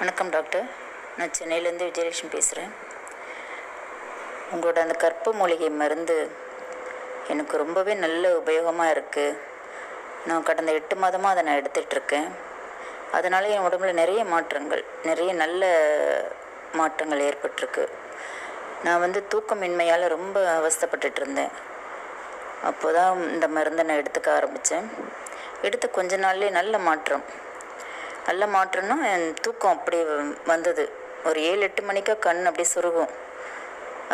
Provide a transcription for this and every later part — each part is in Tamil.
வணக்கம் டாக்டர். நான் சென்னையிலேருந்து விஜயலட்சுமி பேசுகிறேன் உங்களோட அந்த கற்ப மூலிகை மருந்து எனக்கு ரொம்பவே நல்ல உபயோகமாக இருக்குது நான் கடந்த எட்டு மாதமாக அதை நான் எடுத்துகிட்ருக்கேன் அதனால் என் உடம்புல நிறைய மாற்றங்கள் நிறைய நல்ல மாற்றங்கள் ஏற்பட்டிருக்கு. நான் வந்து தூக்கமின்மையால் ரொம்ப அவஸ்தப்பட்டுட்டு இருந்தேன். அப்போ தான் இந்த மருந்தை நான் எடுத்துக்க ஆரம்பித்தேன் எடுத்து கொஞ்ச நாள்லேயே நல்ல மாற்றம். நல்ல மாற்றம்னா என் தூக்கம் அப்படி வந்தது. ஒரு ஏழு எட்டு மணிக்கா கண் அப்படியே சுருகும்.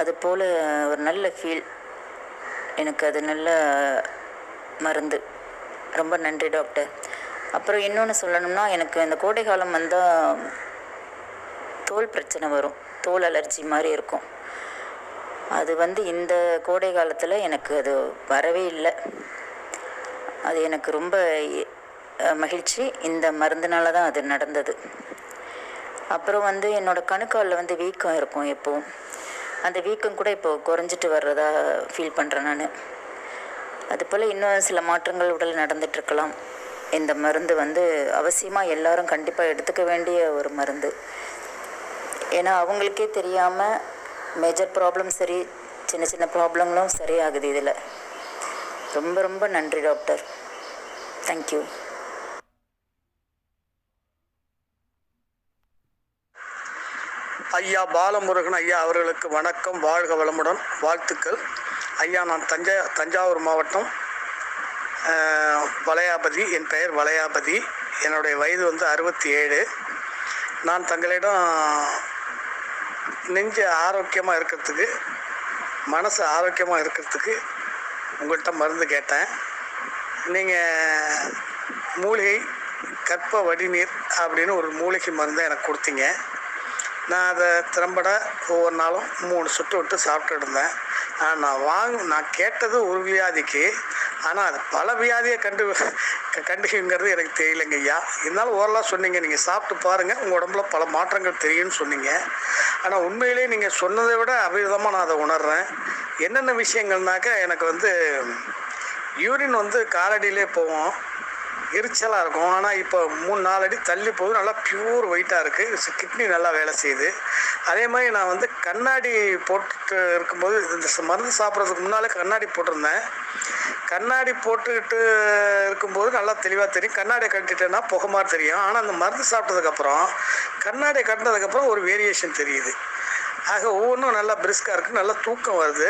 அது போல் ஒரு நல்ல ஃபீல் எனக்கு அது நல்ல மருந்து. ரொம்ப நன்றி டாக்டர் அப்புறம் இன்னொன்று சொல்லணும்னா எனக்கு இந்த கோடை காலம் வந்தால் தோல் பிரச்சனை வரும். தோல் அலர்ஜி மாதிரி இருக்கும். அது வந்து இந்த கோடை காலத்தில் எனக்கு அது வரவே இல்லை. அது எனக்கு ரொம்ப மகிழ்ச்சி. இந்த மருந்துனால தான் அது நடந்தது. அப்புறம் வந்து என்னோடய கணுக்காலில் வந்து வீக்கம் இருக்கும் எப்போவும். அந்த வீக்கம் கூட இப்போது குறைஞ்சிட்டு வர்றதா ஃபீல் பண்ணுறேன் நான். அதுபோல் இன்னும் சில மாற்றங்கள் உடல் நடந்துட்டுருக்கலாம் இந்த மருந்து வந்து அவசியமாக எல்லாரும் கண்டிப்பாக எடுத்துக்க வேண்டிய ஒரு மருந்து. ஏன்னா அவங்களுக்கே தெரியாமல் மேஜர் ப்ராப்ளம் சரி சின்ன சின்ன ப்ராப்ளங்களும் சரியாகுது இதில். ரொம்ப ரொம்ப நன்றி டாக்டர் தேங்க்யூ ஐயா பாலமுருகன் ஐயா அவர்களுக்கு வணக்கம் வாழ்க வளமுடன் வாழ்த்துக்கள். ஐயா நான் தஞ்சா தஞ்சாவூர் மாவட்டம் வளையாபதி என் பெயர் வளையாபதி. என்னுடைய வயது வந்து அறுபத்தி ஏழு நான் தங்களிடம் நெஞ்சு ஆரோக்கியமாக இருக்கிறதுக்கு மனசு ஆரோக்கியமாக இருக்கிறதுக்கு உங்கள்கிட்ட மருந்து கேட்டேன். நீங்கள் மூலிகை கற்ப வடிநீர் அப்படின்னு ஒரு மூலிகை மருந்தை எனக்கு கொடுத்தீங்க. நான் அதை திறம்பட ஒவ்வொரு நாளும் மூணு சுட்டு விட்டு சாப்பிட்டு இருந்தேன். ஆனால் நான் வாங்க நான் கேட்டது ஒரு வியாதிக்கு. ஆனால் அது பல வியாதியை கண்டு கண்டுங்கிறது எனக்கு தெரியலங்க ஐயா. இருந்தாலும் ஓரளவு சொன்னீங்க. நீங்கள் சாப்பிட்டு பாருங்கள் உங்கள் உடம்புல பல மாற்றங்கள் தெரியும்னு சொன்னீங்க. ஆனால் உண்மையிலேயே நீங்கள் சொன்னதை விட அபிவிதமாக நான் அதை உணர்றேன். என்னென்ன விஷயங்கள்னாக்க எனக்கு வந்து யூரின் வந்து காலடியிலே போவோம் எரிச்சலாக இருக்கும். ஆனால் இப்போ மூணு நாலு அடி தள்ளி போகுது. நல்லா பியூர் ஒயிட்டாக இருக்குது கிட்னி நல்லா வேலை செய்யுது. அதே மாதிரி நான் வந்து கண்ணாடி போட்டுட்டு இருக்கும்போது இந்த மருந்து சாப்பிட்றதுக்கு முன்னாலே கண்ணாடி போட்டிருந்தேன். கண்ணாடி போட்டுக்கிட்டு இருக்கும்போது நல்லா தெளிவாக தெரியும். கண்ணாடியை கட்டிட்டேன்னா புகை மாதிரி தெரியும். ஆனால் அந்த மருந்து சாப்பிட்டதுக்கப்புறம் கண்ணாடியை கட்டினதுக்கப்புறம் ஒரு வேரியேஷன் தெரியுது. ஆக ஒவ்வொன்றும் நல்லா பிரிஸ்காக இருக்குது நல்லா தூக்கம் வருது.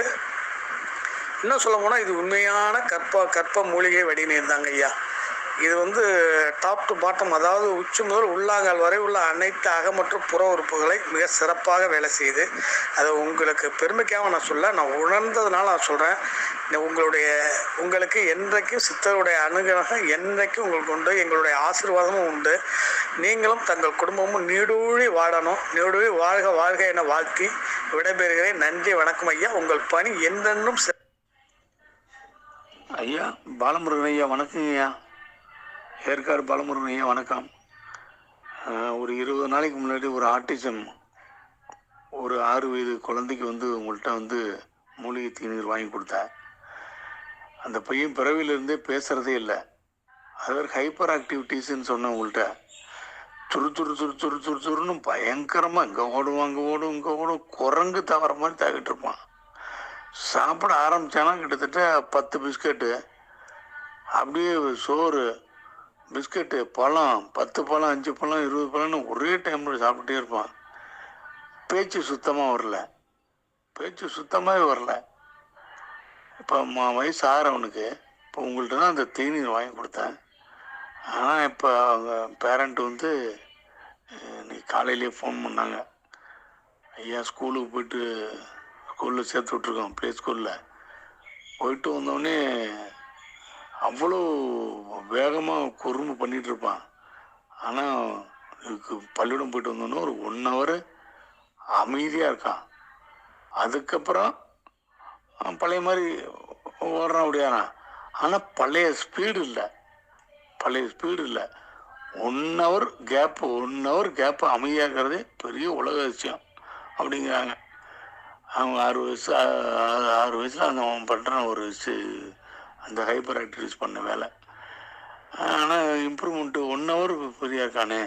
இன்னும் சொல்ல போனால் இது உண்மையான கற்ப கற்ப மூலிகை வடிநீர் தாங்க ஐயா. இது வந்து டாப் டு பாட்டம் அதாவது உச்சி முதல் உள்ளாங்கால் வரை உள்ள அனைத்து அக மற்றும் புற உறுப்புகளை மிக சிறப்பாக வேலை செய்யுது அதை உங்களுக்கு பெருமைக்காக நான் சொல்ல நான் உணர்ந்ததுனால நான் சொல்கிறேன் உங்களுடைய உங்களுக்கு என்றைக்கும் சித்தருடைய அனுகிரகம் என்றைக்கும் உங்களுக்கு உண்டு எங்களுடைய ஆசீர்வாதமும் உண்டு. நீங்களும் தங்கள் குடும்பமும் நீடூழி வாழணும் நீடூழி வாழ்க வாழ்க என வாழ்த்தி விடைபெறுகிறேன். நன்றி வணக்கம் ஐயா. உங்கள் பணி என்றென்றும் ஐயா பாலமுருகன் ஐயா வணக்கம் ஐயா. ஏற்காடு பாலமுருகன் ஐயா வணக்கம் ஒரு இருபது நாளைக்கு முன்னாடி ஒரு ஆர்டிசம் ஒரு ஆறு வயது குழந்தைக்கு வந்து உங்கள்கிட்ட வந்து மூலிகை தீநீர் வாங்கி கொடுத்தேன் அந்த பையன் பிறவிலிருந்தே பேசுகிறதே இல்லை. அது ஹைப்பர் ஆக்டிவிட்டீஸ்ன்னு சொன்னேன் உங்கள்கிட்ட துரு துரு துரு துரு துரு துருன்னு பயங்கரமாக இங்கே ஓடும் அங்கே ஓடும் இங்கே ஓடும் குரங்கு தவற மாதிரி தாக்கிட்டு இருப்பான். சாப்பிட ஆரம்பித்தானா கிட்டத்தட்ட பத்து பிஸ்கட்டு. அப்படியே சோறு பிஸ்கட்டு பழம் பத்து பழம் அஞ்சு பழம் இருபது பழம்னு ஒரே டைமில் சாப்பிட்டே இருப்பான். பேச்சு சுத்தமாக வரல. பேச்சு சுத்தமாகவே வரல. இப்போ மா வயசு ஆகிறவனுக்கு இப்போ உங்கள்கிட்ட தான் அந்த தேநீர் வாங்கி கொடுத்தேன். ஆனால் இப்போ அவங்க பேரண்ட் வந்து இன்னைக்கு காலையிலேயே ஃபோன் பண்ணாங்க. ஐயா ஸ்கூலுக்கு போயிட்டு ஸ்கூலில் சேர்த்து விட்ருக்கோம் ப்ளே ஸ்கூலில் போயிட்டு வந்தோடனே அவ்வளோ வேகமாக குறும்பு பண்ணிகிட்டு இருப்பான். ஆனால் இதுக்கு பள்ளிக்கூடம் போயிட்டு வந்தோன்னே ஒரு ஒன் ஹவர் அமைதியாக இருக்கான். அதுக்கப்புறம் பழைய மாதிரி ஓடுறான் அப்படியாரான் ஆனால் பழைய ஸ்பீடு இல்லை. பழைய ஸ்பீடு இல்லை. One hour gap one hour gap அமைதியாகிறதே பெரிய உலக விஷயம் அப்படிங்கிறாங்க. அவங்க ஆறு வயசு ஆறு வயசில் அந்த அவன் பண்ணுறான் ஒரு சி- அந்த ஹைப்பர் ஆக்டிவிட்டிஸ் பண்ண வேலை. ஆனால் இம்ப்ரூவ்மெண்ட்டு ஒன் ஹவர் ஃப்ரீயாக இருக்கானே.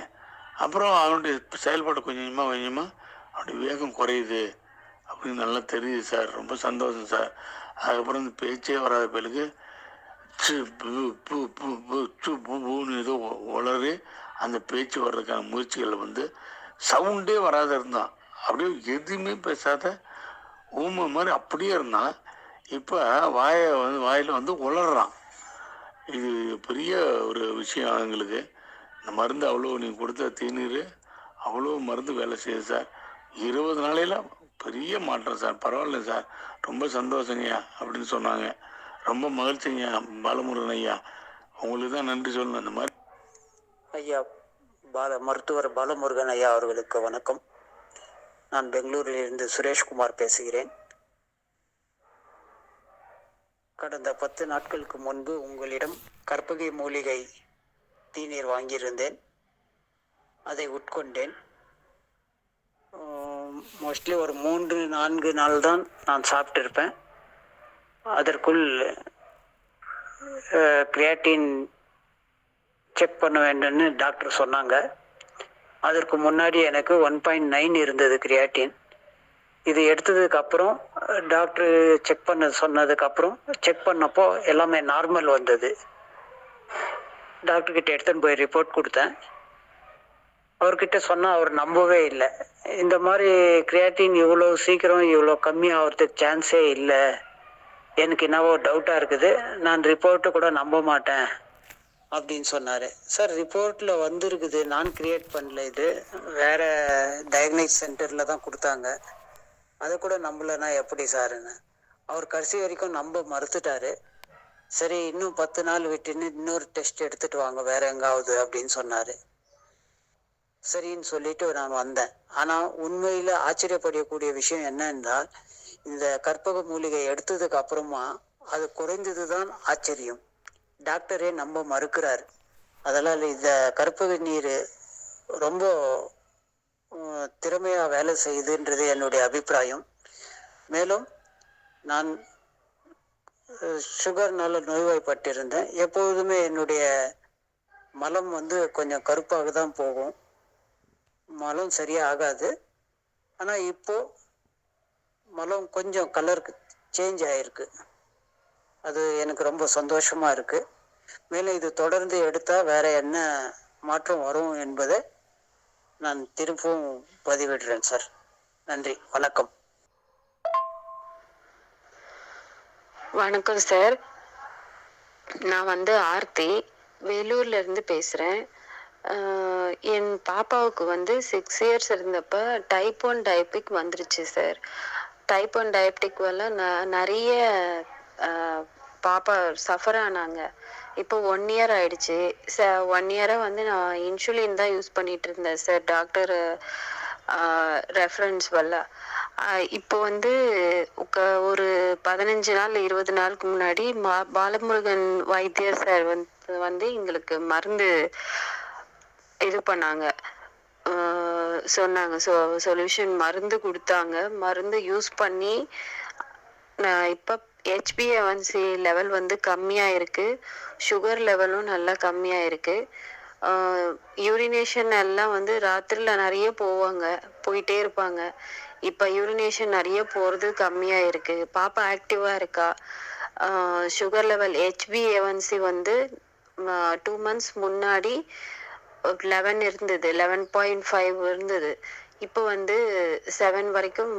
அப்புறம் அவனுடைய செயல்பாடு கொஞ்சமாக கொஞ்சமாக அவனுடைய வேகம் குறையுது. அப்படின்னு நல்லா தெரியுது சார். ரொம்ப சந்தோஷம் சார். அதுக்கப்புறம் இந்த பேச்சே வராத பிறகு சு பூ பூ பூ பூ ச்சு, பூ புன்னு ஏதோ உளறி அந்த பேச்சு வர்றதுக்கான முயற்சிகள் வந்து சவுண்டே வராத இருந்தான். அப்படியே எதுவுமே பேசாத ஊமை மாதிரி அப்படியே இருந்தான். இப்போ வாயை வந்து வாயில் வந்து உளறான் இது பெரிய ஒரு விஷயம் எங்களுக்கு இந்த மருந்து அவ்வளோ நீங்கள் கொடுத்த தேநீர் அவ்வளோ மருந்து வேலை செய்யுது சார். இருபது நாளையில் பெரிய மாற்றம் சார். பரவாயில்ல சார். ரொம்ப சந்தோஷங்கய்யா அப்படின்னு சொன்னாங்க. ரொம்ப மகிழ்ச்சிங்கய்யா பாலமுருகன் ஐயா. உங்களுக்கு தான் நன்றி சொல்லணும் இந்த மாதிரி. ஐயா பால மருத்துவர் பாலமுருகன் ஐயா அவர்களுக்கு வணக்கம். நான் பெங்களூரிலிருந்து சுரேஷ்குமார் பேசுகிறேன். கடந்த பத்து நாட்களுக்கு முன்பு உங்களிடம் கற்பகை மூலிகை தீநீர் வாங்கியிருந்தேன். அதை உட்கொண்டேன். மோஸ்ட்லி ஒரு மூன்று நான்கு நாள் தான் நான் சாப்பிட்டிருப்பேன். அதற்குள் கிரியாட்டின் செக் பண்ண வேண்டும்னு டாக்டர் சொன்னாங்க. அதற்கு முன்னாடி எனக்கு ஒன் பாயிண்ட் நைன் இருந்தது கிரியாட்டின் இது எடுத்ததுக்கு அப்புறம் டாக்டர் செக் பண்ண சொன்னதுக்கப்புறம் செக் பண்ணப்போ எல்லாமே நார்மல் வந்தது. டாக்டர்கிட்ட எடுத்துன்னு போய் ரிப்போர்ட் கொடுத்தேன். அவர்கிட்ட சொன்னால் அவர் நம்பவே இல்லை. இந்த மாதிரி கிரியாட்டின் இவ்வளோ சீக்கிரம் இவ்வளோ கம்மி ஆகிறதுக்கு சான்ஸே இல்லை. எனக்கு என்னவோ டவுட்டாக இருக்குது. நான் ரிப்போர்ட்டை கூட நம்ப மாட்டேன் அப்படின்னு சொன்னார். சார் ரிப்போர்ட்டில் வந்திருக்குது. நான் கிரியேட் பண்ணல இது. வேற டயக்னிக் சென்டரில் தான் கொடுத்தாங்க. அதை கூட நம்பலைன்னா எப்படி சாருன்னு அவர் கடைசி வரைக்கும் நம்ப மறுத்துட்டாரு. சரி இன்னும் பத்து நாள் விட்டுன்னு இன்னொரு டெஸ்ட் எடுத்துட்டு வாங்க வேற எங்காவது அப்படின்னு சொன்னார். சரின்னு சொல்லிட்டு நான் வந்தேன். ஆனால் உண்மையில் ஆச்சரியப்படக்கூடிய விஷயம் என்ன என்றால் இந்த கற்பக மூலிகை எடுத்ததுக்கு அப்புறமா அது குறைந்தது தான் ஆச்சரியம். டாக்டரே நம்ப மறுக்கிறார். அதனால் இந்த கற்பக நீர் ரொம்ப திறமையாக வேலை செய்யுதுன்றது என்னுடைய அபிப்பிராயம். மேலும் நான் சுகர்னால நோய்வாய்ப்பட்டிருந்தேன். எப்போதுமே என்னுடைய மலம் வந்து கொஞ்சம் கருப்பாக தான் போகும். மலம் சரியாக ஆகாது. ஆனால் இப்போ மலம் கொஞ்சம் கலருக்கு சேஞ்ச் ஆயிருக்கு. அது எனக்கு ரொம்ப சந்தோஷமாக இருக்குது மேலும் இது தொடர்ந்து எடுத்தால் வேற என்ன மாற்றம் வரும் என்பதை நான் திரும்பவும் பதிவிடுறேன் சார் நன்றி. வணக்கம். வணக்கம் சார் நான் வந்து ஆர்த்தி. வேலூர்ல இருந்து பேசுகிறேன் என் பாப்பாவுக்கு வந்து சிக்ஸ் இயர்ஸ் இருந்தப்ப டைப் ஒன் டயபிக் வந்துருச்சு சார் டைப் ஒன் டயபெட்டிக் வல்ல நிறைய பாப்பா சஃபர் ஆனாங்க. இப்போ ஒன் இயர் ஆயிடுச்சு. சார் ஒன் இயராக வந்து நான் இன்சுலின் தான் யூஸ் பண்ணிட்டு இருந்தேன் சார் டாக்டர் ரெஃபரன்ஸ் வல்ல. இப்போ வந்து ஒரு பதினஞ்சு நாள் இருபது நாளுக்கு முன்னாடி மா பாலமுருகன் வைத்தியர் சார் வந்து வந்து எங்களுக்கு மருந்து இது பண்ணாங்க. சொன்னாங்க. சொ சொல்யூஷன் மருந்து கொடுத்தாங்க. மருந்து யூஸ் பண்ணி நான் இப்போ ஹெச்பிஏஒன்சி லெவல் வந்து கம்மியாக இருக்குது சுகர் லெவலும் நல்லா கம்மியாக இருக்குது யூரினேஷன் எல்லாம் வந்து ராத்திரியில் நிறைய போவாங்க. போயிட்டே இருப்பாங்க. இப்போ யூரினேஷன் நிறைய போகிறது கம்மியாக இருக்குது பாப்பா ஆக்டிவாக இருக்கா? Sugar level H B A one C வந்து டூ மந்த்ஸ் முன்னாடி லெவன் இருந்தது. லெவன் பாயிண்ட் ஃபைவ் இருந்தது. இப்போ வந்து செவன் வரைக்கும்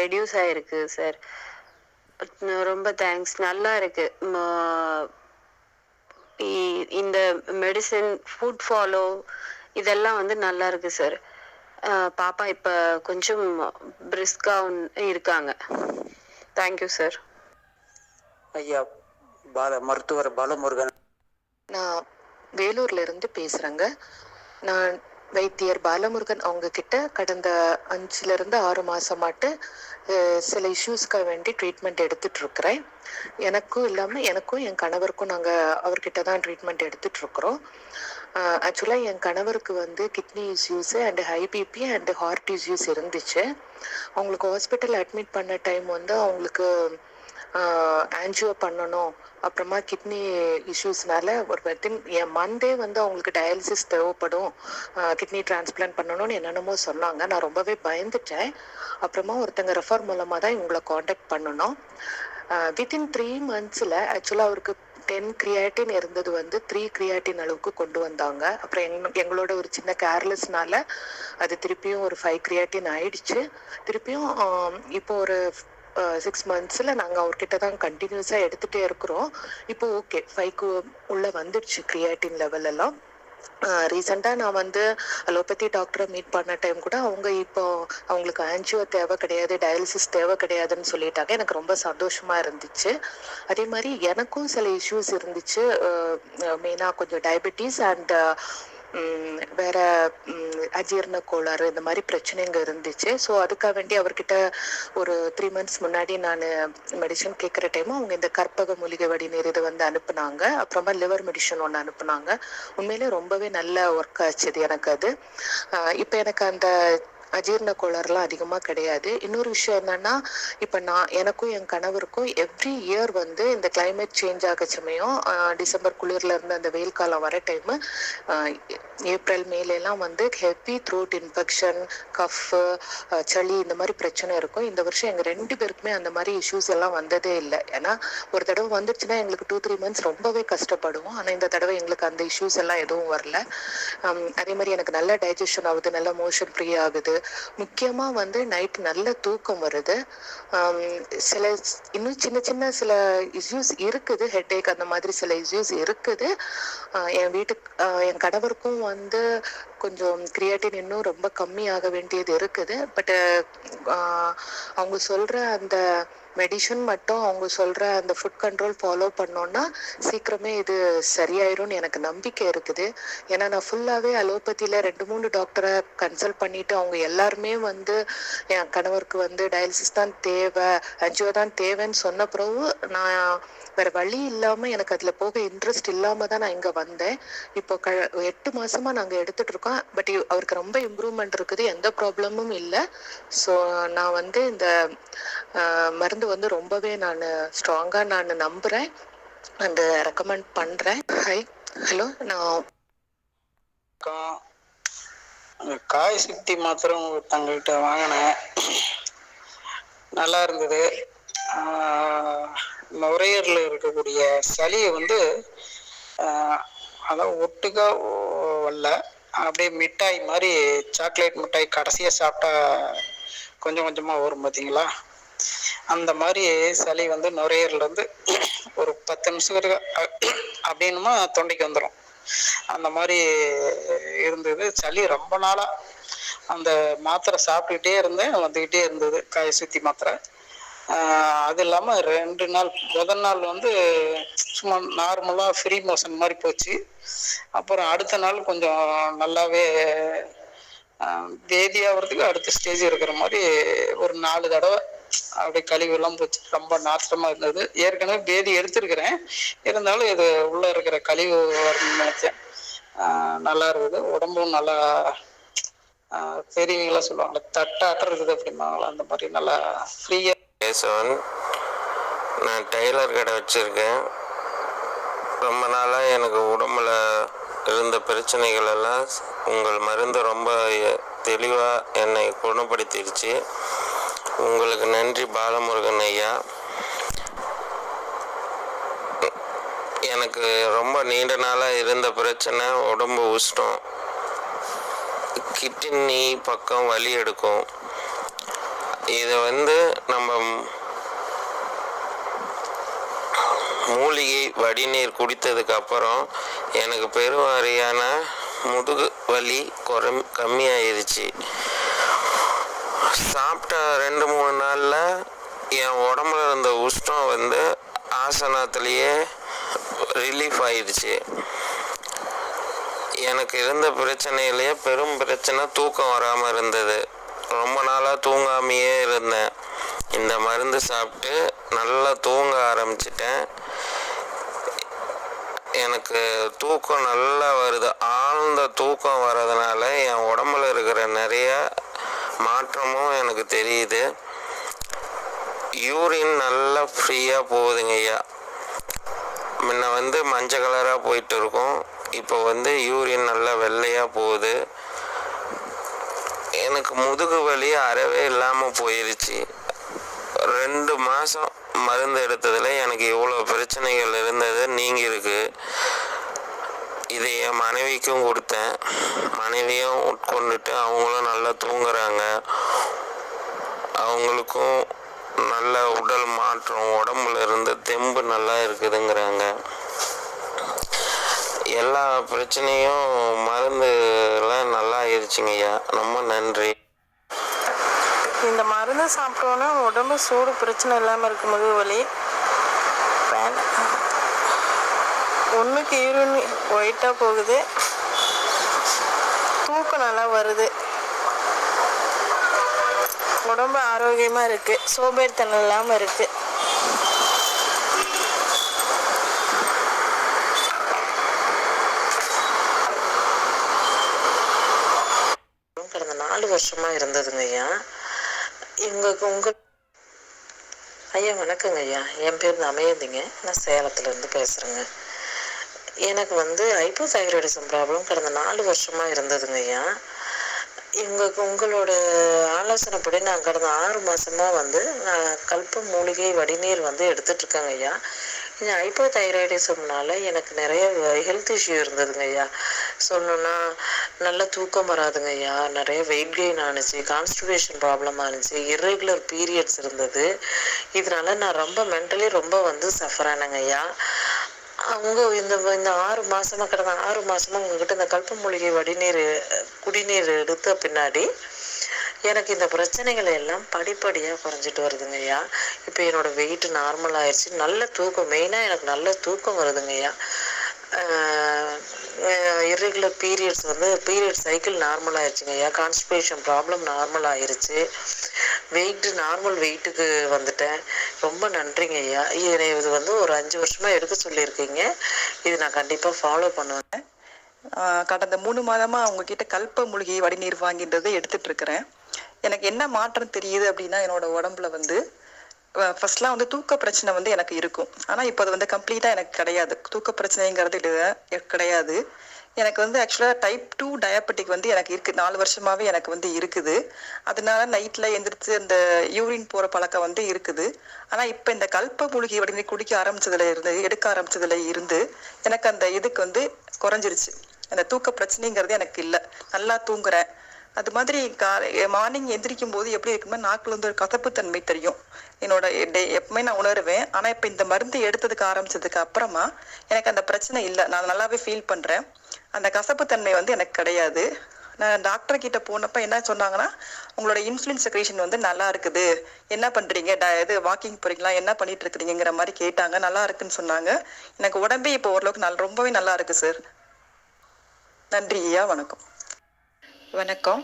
ரெடியூஸ் ஆயிருக்கு சார் ரொம்ப தேங்க்ஸ் நல்லா இருக்கு. இந்த மெடிசின் ஃபுட் ஃபாலோ இதெல்லாம் வந்து நல்லா இருக்கு சார் பாப்பா இப்போ கொஞ்சம் பிரிஸ்காக இருக்காங்க. தேங்க்யூ சார் ஐயா பால மருத்துவர் பாலமுருகன். நான் வேலூர்ல இருந்து பேசுறேங்க. நான் வைத்தியர் பாலமுருகன் அவங்க கிட்ட கடந்த அஞ்சுல இருந்து ஆறு மாசமாட்டு அஹ், சில இஷ்யூஸ்க்காக வேண்டி ட்ரீட்மெண்ட் எடுத்துட்டு இருக்கிறேன் எனக்கும் இல்லாம எனக்கும் என் கணவருக்கும் நாங்க அவர்கிட்ட தான் ட்ரீட்மெண்ட் எடுத்துட்டு இருக்கிறோம் ஆக்சுவலாக என் கணவருக்கு வந்து kidney issues and high BP and heart issues இருந்துச்சு. அவங்களுக்கு ஹாஸ்பிட்டல் அட்மிட் பண்ண டைம் வந்து அவங்களுக்கு ஆன்ஜியோ பண்ணணும். அப்புறமா கிட்னி இஷ்யூஸ்னால ஒரு வித்தின் என் மந்தே வந்து அவங்களுக்கு டயாலிசிஸ் தேவைப்படும். கிட்னி டிரான்ஸ்பிளான்ட் பண்ணணும்னு என்னென்னமோ சொன்னாங்க. நான் ரொம்பவே பயந்துட்டேன். அப்புறமா ஒருத்தங்க ரெஃபர் மூலமாக தான் இவங்களை காண்டாக்ட் பண்ணணும். வித்தின் த்ரீ மந்த்ஸில் ஆக்சுவலாக அவருக்கு டென் கிரியாட்டின் இருந்தது வந்து த்ரீ கிரியாட்டின் அளவுக்கு கொண்டு வந்தாங்க. அப்புறம் எங் எங்களோட ஒரு சின்ன கேர்லெஸ்னால அது திருப்பியும் ஒரு ஃபைவ் கிரியாட்டின் ஆயிடுச்சு. திருப்பியும் இப்போ ஒரு சிக்ஸ் மந்த்ஸில் நாங்கள் அவர்கிட்ட தான் கண்டினியூஸாக எடுத்துகிட்டே இருக்கிறோம். இப்போ ஓகே ஃபைவ்க்கு உள்ளே வந்துடுச்சு கிரியாட்டின் லெவல் எல்லாம். ரீசெண்டாக நான் வந்து அலோபதி டாக்டரை மீட் பண்ண டைம் கூட அவங்க இப்போ அவங்களுக்கு ஆன்ஜியோ தேவை கிடையாது டயாலிசிஸ் தேவை கிடையாதுன்னு சொல்லிட்டாங்க. எனக்கு ரொம்ப சந்தோஷமாக இருந்துச்சு. அதே மாதிரி எனக்கும் சில இஷ்யூஸ் இருந்துச்சு. மெயினாக கொஞ்சம் டயபெட்டிஸ் அண்ட் வேற அஜீர்ண அஜீரண கோளாறு இந்த மாதிரி பிரச்சனைங்க இருந்துச்சு. ஸோ அதுக்காக வேண்டி அவர்கிட்ட ஒரு த்ரீ மந்த்ஸ் முன்னாடி நான் மெடிசன் கேட்குற டைமும் அவங்க இந்த கற்பக மூலிகை வடிநீர் இது வந்து அனுப்புனாங்க. அப்புறமா லிவர் மெடிசன் ஒன்று அனுப்புனாங்க. உண்மையிலே ரொம்பவே நல்ல ஒர்க் ஆச்சு இது எனக்கு அது. இப்போ எனக்கு அந்த அஜீர்ண கோளாறுலாம் அதிகமாக கிடையாது. இன்னொரு விஷயம் என்னன்னா இப்போ நான் எனக்கும் என் கணவருக்கும் எவ்ரி இயர் வந்து இந்த கிளைமேட் சேஞ்ச் ஆக சமயம் டிசம்பர் குளிர்லேருந்து அந்த வெயில் காலம் வர டைமு ஏப்ரல் மேலெல்லாம் வந்து ஹெவி த்ரோட் இன்ஃபெக்ஷன் கஃப் சளி இந்த மாதிரி பிரச்சனை இருக்கும். இந்த வருஷம் எங்கள் ரெண்டு பேருக்குமே அந்த மாதிரி இஷ்யூஸ் எல்லாம் வந்ததே இல்லை. ஏன்னா ஒரு தடவை வந்துச்சுன்னா எங்களுக்கு டூ த்ரீ மந்த்ஸ் ரொம்பவே கஷ்டப்படுவோம். ஆனால் இந்த தடவை எங்களுக்கு அந்த இஷ்யூஸ் எல்லாம் எதுவும் வரல. அதே மாதிரி எனக்கு நல்ல டைஜஷன் ஆகுது நல்ல மோஷன் ஃப்ரீ ஆகுது. முக்கியமாக வந்து நைட் நல்ல தூக்கம் வருது. சில இன்னும் சின்ன சின்ன சில இஷ்யூஸ் இருக்குது ஹெட்டேக் அந்த மாதிரி சில இஷ்யூஸ் இருக்குது. என் வீட்டுக்கு என் கணவருக்கும் வந்து கொஞ்சம் கிரியேட்டின் இன்னும் ரொம்ப கம்மியாக வேண்டியது இருக்குது. பட் அவங்க சொல்கிற அந்த மெடிசன் மட்டும் அவங்க சொல்ற அந்த ஃபுட் கண்ட்ரோல் ஃபாலோ பண்ணோம்னா சீக்கிரமே இது சரியாயிரும்னு எனக்கு நம்பிக்கை இருக்குது. ஏன்னா நான் ஃபுல்லாகவே அலோபதியில் ரெண்டு மூணு டாக்டரை கன்சல்ட் பண்ணிட்டு அவங்க எல்லாருமே வந்து என் கணவருக்கு வந்து டயாலிசிஸ் தான் தேவை அஞ்சியோ தான் தேவைன்னு சொன்ன பிறகு நான் வேற வழி இல்லாம எனக்கு அதுல போக இன்ட்ரெஸ்ட் இல்லாம தான் நான் இங்க வந்தேன். இப்போ க எட்டு மாசமா நாங்க எடுத்துட்டு இருக்கோம். பட் அவருக்கு ரொம்ப இம்ப்ரூவ்மெண்ட் இருக்குது. எந்த ப்ராப்ளமும் இல்லை. ஸோ நான் வந்து இந்த மருந்து வந்து ரொம்பவே நான் ஸ்ட்ராங்கா நான் நம்புறேன். அந்த ரெக்கமெண்ட் பண்றேன். ஹை ஹலோ நான் காய் சக்தி மாத்திரம் தங்கள்கிட்ட வாங்கினேன். நல்லா இருந்தது. நுரையீரல இருக்கக்கூடிய சளியை வந்து அதான் ஒட்டுக்கா வரல அப்படியே மிட்டாய் மாதிரி சாக்லேட் மிட்டாய் கடைசியாக சாப்பிட்டா கொஞ்சம் கொஞ்சமாக வரும் பார்த்தீங்களா அந்த மாதிரி சளி வந்து நுரையீரல்லேருந்து ஒரு பத்து நிமிஷம் இருக்க அப்படின்னுமா தொண்டைக்கு வந்துடும் அந்த மாதிரி இருந்தது. சளி ரொம்ப நாளாக அந்த மாத்திரை சாப்பிட்டுக்கிட்டே இருந்தேன் வந்துக்கிட்டே இருந்தது காய சுத்தி மாத்திரை. அது இல்லாமல் ரெண்டு நாள் முதல் நாள் வந்து சும்மா நார்மலாக ஃப்ரீ மோஷன் மாதிரி போச்சு. அப்புறம் அடுத்த நாள் கொஞ்சம் நல்லாவே ஆஹ் பேதி அடுத்த ஸ்டேஜ் இருக்கிற மாதிரி ஒரு நாலு தடவை அப்படியே கழிவுலாம் போச்சு. ரொம்ப நாற்றமா இருந்தது. ஏற்கனவே பேதி எடுத்திருக்கிறேன். இருந்தாலும் இது உள்ள இருக்கிற கழிவு வரணும்னு நினைச்சேன். நல்லா இருக்குது உடம்பும் நல்லா ஆஹ் பெரியவங்களா சொல்லுவாங்களே தட்டாட்டம் இருக்குது அப்படிம்பாங்களா அந்த மாதிரி நல்லா ஃப்ரீயா கேசவன் நான் டெய்லர் கடை வச்சுருக்கேன். ரொம்ப நாளாக எனக்கு உடம்புல இருந்த பிரச்சனைகள் எல்லாம் உங்கள் மருந்து ரொம்ப தெளிவாக என்னை குணப்படுத்திடுச்சு. உங்களுக்கு நன்றி பாலமுருகன் ஐயா. எனக்கு ரொம்ப நீண்ட நாளாக இருந்த பிரச்சனை உடம்பு உஷ்டம். கிட்னி பக்கம் வலி எடுக்கும். இதை வந்து நம்ம மூலிகை வடிநீர் குடித்ததுக்கு அப்புறம் எனக்கு பெருவாரியான முதுகு வலி குறம் கம்மியாயிருச்சு. சாப்பிட்ட ரெண்டு மூணு நாளில் என் உடம்புல இருந்த உஷ்டம் வந்து ஆசனத்துலேயே ரிலீஃப் ஆயிடுச்சு எனக்கு இருந்த பிரச்சனையிலேயே பெரும் பிரச்சனை தூக்கம் வராமல் இருந்தது. ரொம்ப நாளாக தூங்காமையே இருந்தேன். இந்த மருந்து சாப்பிட்டு நல்லா தூங்க ஆரம்பிச்சிட்டேன். எனக்கு தூக்கம் நல்லா வருது. ஆழ்ந்த தூக்கம் வர்றதுனால என் உடம்புல இருக்கிற நிறைய மாற்றமும் எனக்கு தெரியுது. யூரின் நல்லா ஃப்ரீயாக போகுதுங்க ஐயா. முன்ன வந்து மஞ்சள் கலராக போயிட்டு இருக்கும். இப்போ வந்து யூரின் நல்லா வெள்ளையாக போகுது. எனக்கு முதுகு வலி அறவே இல்லாமல் போயிருச்சு. ரெண்டு மாதம் மருந்து எடுத்ததில் எனக்கு இவ்வளோ பிரச்சனைகள் இருந்தது நீங்கியிருக்கு இதை என் மனைவிக்கும் கொடுத்தேன். மனைவியும் உட்கொண்டுட்டு அவங்களும் நல்லா தூங்குறாங்க. அவங்களுக்கும் நல்ல உடல் மாற்றம் உடம்புல இருந்து தெம்பு நல்லா இருக்குதுங்கிறாங்க. எல்லா பிரச்சனையும் மருந்துலாம் நல்லா ஆயிடுச்சுங்கய்யா ரொம்ப நன்றி. இந்த மருந்து சாப்பிட்டோன்னா உடம்பு சூடு பிரச்சனை இல்லாமல் இருக்கு முதுகு வலி ஒன்றுக்கு யூரின் ஒயிட்டாக போகுது. தூக்கம் நல்லா வருது. உடம்பு ஆரோக்கியமாக இருக்குது சோம்பேறித்தனம் இல்லாமல் இருக்குது வருஷமாக இருந்ததுங்க ஐயா இவங்க உங்க ஐயா வணக்கங்க ஐயா என் பேர் அமையதிங்க நான் சேலத்துல இருந்து பேசுறேங்க. எனக்கு வந்து ஹைப்போதைராய்டிசம் ப்ராப்ளம் கடந்த நாலு வருஷமா இருந்ததுங்க ஐயா எங்களுக்கு உங்களோட ஆலோசனைப்படி நான் கடந்த ஆறு மாசமா வந்து நான் கல்ப மூலிகை வடிநீர் வந்து எடுத்துட்டு இருக்கேங்க ஐயா இந்த ஹைப்போதைராய்டிசம்னால எனக்கு நிறைய ஹெல்த் இஷ்யூ இருந்ததுங்க ஐயா. சொல்லணும்னா நல்ல தூக்கம் வராதுங்க ஐயா. நிறைய வெயிட் கெயின் ஆனிச்சு கான்ஸ்டிபேஷன் ப்ராப்ளம் ஆனிச்சு இர்ரெகுலர் பீரியட்ஸ் இருந்தது. இதனால நான் ரொம்ப மென்டலி ரொம்ப வந்து சஃபர் ஆனேங்க ஐயா. அவங்க இந்த இந்த ஆறு மாசமா கடந்த ஆறு மாசமா உங்ககிட்ட இந்த கல்ப மூலிகை வடிநீர் குடிநீர் எடுத்த பின்னாடி எனக்கு இந்த பிரச்சனைகள் எல்லாம் படிப்படியாக குறைஞ்சிட்டு வருதுங்க ஐயா. இப்போ என்னோட வெயிட் நார்மல் ஆயிடுச்சு நல்ல தூக்கம். மெயினாக எனக்கு நல்ல தூக்கம் வருதுங்க ஐயா. இர்ரெகுலர் பீரியட்ஸ் வந்து பீரியட் சைக்கிள் நார்மல் ஆயிடுச்சுங்க ஐயா. கான்ஸ்டிபேஷன் ப்ராப்ளம் நார்மல் ஆயிடுச்சு வெயிட் நார்மல் வெயிட்டுக்கு வந்துட்டேன். ரொம்ப நன்றிங்க ஐயா. இது வந்து ஒரு அஞ்சு வருஷமா எடுக்க சொல்லியிருக்கீங்க. இது நான் கண்டிப்பாக ஃபாலோ பண்ணுவேன். கடந்த மூணு மாதமாக அவங்கக்கிட்ட கல்ப மூலிகை வடிநீர் வாங்கின்றதை எடுத்துட்டு இருக்கிறேன். எனக்கு என்ன மாற்றம் தெரியுது அப்படின்னா என்னோட உடம்புல வந்து ஃபர்ஸ்ட்லாம் வந்து தூக்க பிரச்சனை வந்து எனக்கு இருக்கும். ஆனால் இப்போ அது வந்து கம்ப்ளீட்டாக எனக்கு கிடையாது. தூக்க பிரச்சனைங்கிறது கிடையாது. எனக்கு வந்து ஆக்சுவலாக டைப் டூ டயபெட்டிக் வந்து எனக்கு இருக்குது நாலு வருஷமாகவே எனக்கு வந்து இருக்குது. அதனால நைட்டில் எந்திரிச்சு அந்த யூரின் போகிற பழக்கம் வந்து இருக்குது. ஆனால் இப்போ இந்த கல்ப மூலிகை வடிநீர் குடிக்க ஆரம்பித்ததுல இருந்து எடுக்க ஆரம்பித்ததுல இருந்து எனக்கு அந்த இதுக்கு வந்து குறைஞ்சிருச்சு. அந்த தூக்க பிரச்சனைங்கிறது எனக்கு இல்லை. நல்லா தூங்குறேன். அது மாதிரி காலை மார்னிங் எந்திரிக்கும் போது எப்படி இருக்குன்னா நாக்கில் வந்து ஒரு கசப்புத்தன்மை தெரியும். என்னோட டே எப்பவுமே நான் உணருவேன். ஆனால் இப்போ இந்த மருந்து எடுத்ததுக்கு ஆரம்பிச்சதுக்கு அப்புறமா எனக்கு அந்த பிரச்சனை இல்லை. நான் நல்லாவே ஃபீல் பண்ணுறேன் அந்த கசப்பு தன்மை வந்து எனக்கு கிடையாது. நான் டாக்டர் கிட்ட போனப்ப என்ன சொன்னாங்கன்னா உங்களோட இன்சுலின் செக்ரேஷன் வந்து நல்லா இருக்குது. என்ன பண்றீங்க? ட- இது வாக்கிங் போறீங்களா? என்ன பண்ணிட்டு இருக்கிறீங்கிற மாதிரி கேட்டாங்க. நல்லா இருக்குன்னு சொன்னாங்க. எனக்கு உடம்பே இப்போ ஓரளவுக்கு நல்லா ரொம்பவே நல்லா இருக்கு சார் நன்றி ஐயா வணக்கம். வணக்கம்.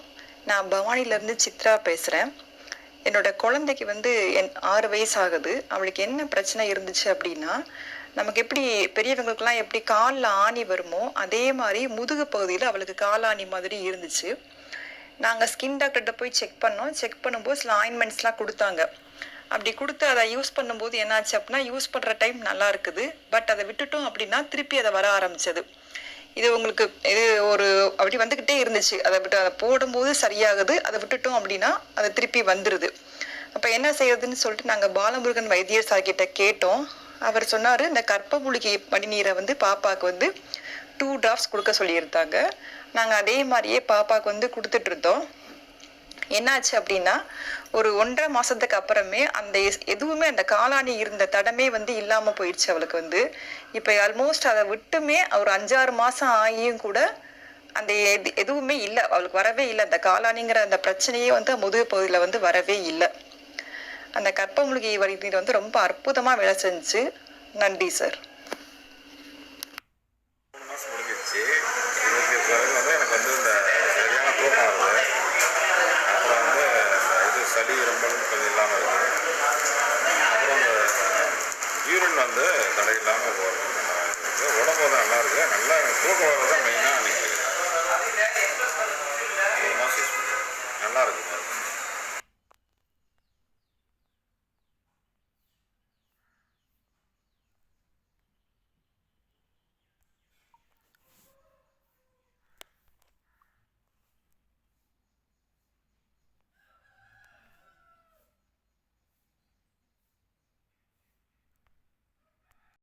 நான் பவானிலேருந்து சித்ரா பேசுகிறேன் என்னோட குழந்தைக்கு வந்து என் ஆறு வயசு ஆகுது அவளுக்கு என்ன பிரச்சனை இருந்துச்சு அப்படின்னா நமக்கு எப்படி பெரியவங்களுக்கெல்லாம் எப்படி காலில் ஆணி வருமோ அதே மாதிரி முதுகு பகுதியில் அவளுக்கு காலாணி மாதிரி இருந்துச்சு. நாங்கள் ஸ்கின் டாக்டர்கிட்ட போய் செக் பண்ணோம். செக் பண்ணும்போது சில ஆயின்மெண்ட்ஸ்லாம் கொடுத்தாங்க. அப்படி கொடுத்து அதை யூஸ் பண்ணும்போது என்னாச்சு அப்படின்னா யூஸ் பண்ணுற டைம் நல்லா இருக்குது. பட் அதை விட்டுட்டோம் அப்படின்னா திருப்பி அதை வர ஆரம்பிச்சது. இது உங்களுக்கு இது ஒரு அப்படி வந்துக்கிட்டே இருந்துச்சு. அதை விட்டு அதை போடும்போது சரியாகுது. அதை விட்டுட்டோம் அப்படின்னா அதை திருப்பி வந்துடுது அப்போ என்ன செய்யறதுன்னு சொல்லிட்டு நாங்கள் பாலமுருகன் வைத்தியர் சார் கிட்ட கேட்டோம். அவர் சொன்னார் இந்த கற்ப மூலிகை மடிநீரை வந்து பாப்பாவுக்கு வந்து டூ டிராப்ஸ் கொடுக்க சொல்லியிருந்தாங்க. நாங்கள் அதே மாதிரியே பாப்பாவுக்கு வந்து கொடுத்துட்ருந்தோம் என்னாச்சு அப்படின்னா ஒரு ஒன்றரை மாசத்துக்கு அப்புறமே அந்த எதுவுமே அந்த காலாணி இருந்த தடமே வந்து இல்லாம போயிடுச்சு அவளுக்கு வந்து. இப்போ ஆல்மோஸ்ட் அதை விட்டுமே ஒரு அஞ்சாறு மாசம் ஆகியும் கூட அந்த எது எதுவுமே இல்லை. அவளுக்கு வரவே இல்லை. அந்த காலாணிங்கிற அந்த பிரச்சனையே வந்து முதுகு பகுதியில் வந்து வரவே இல்லை. அந்த கற்ப வரி வந்து ரொம்ப அற்புதமா வேலை செஞ்சு நன்றி சார் மூணு மாதம் முடிஞ்சிருச்சு இதுக்கு பிறகு வந்து எனக்கு வந்து இந்த சரியான தூக்கம் வருது அப்புறம் வந்து இந்த இது சளி இரும்பலும் இல்லாமல் இருக்குது அப்புறம் இந்த யூரின் வந்து தடை இல்லாமல் போகிறது நல்லா இருக்குது உடம்பு வந்து நல்லா இருக்குது நல்லா தூக்கம் வர்றது தான் மெயினாக அன்றைக்கி